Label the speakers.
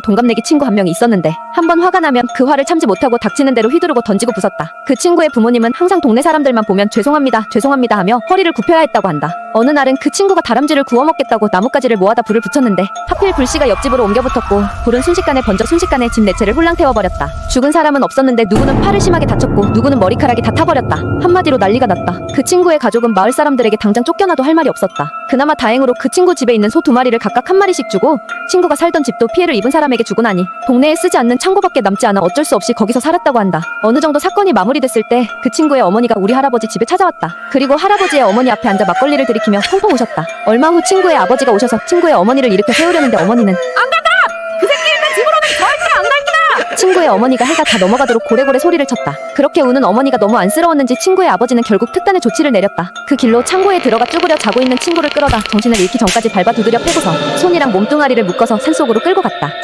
Speaker 1: 동갑내기 친구 한 명이 있었는데 한 번 화가 나면 그 화를 참지 못하고 닥치는 대로 휘두르고 던지고 부쉈다. 그 친구의 부모님은 항상 동네 사람들만 보면 죄송합니다, 죄송합니다 하며 허리를 굽혀야 했다고 한다. 어느 날은 그 친구가 다람쥐를 구워 먹겠다고 나뭇가지를 모아다 불을 붙였는데 하필 불씨가 옆집으로 옮겨 붙었고 불은 순식간에 번져 순식간에 집 내체를 홀랑 태워버렸다. 죽은 사람은 없었는데 누구는 팔을 심하게 다쳤고 누구는 머리카락이 다 타버렸다. 한마디로 난리가 났다. 그 친구의 가족은 마을 사람들에게 당장 쫓겨나도 할 말이 없었다. 그나마 다행으로 그 친구 집에 있는 소 두 마리를 각각 한 마리씩 주고 친구가 살던 집도 피해를 입은 사람에게 주고 나니 동네에 쓰지 않는 창고밖에 남지 않아 어쩔 수 없이 거기서 살았다고 한다. 어느 정도 사건이 마무리됐을 때 그 친구의 어머니가 우리 할아버지 집에 찾아왔다. 그리고 할아버지의 어머니 앞에 앉아 막걸리를 들이 키며 펑펑 우셨다. 얼마 후 친구의 아버지가 오셔서 친구의 어머니를 일으켜 세우려는데 어머니는 친구의 어머니가 해가 다 넘어가도록 고래고래 소리를 쳤다. 그렇게 우는 어머니가 너무 안쓰러웠는지 친구의 아버지는 결국 특단의 조치를 내렸다. 그 길로 창고에 들어가 쭈그려 자고 있는 친구를 끌어다 정신을 잃기 전까지 밟아 두드려 패고서 손이랑 몸뚱아리를 묶어서 산속으로 끌고 갔다.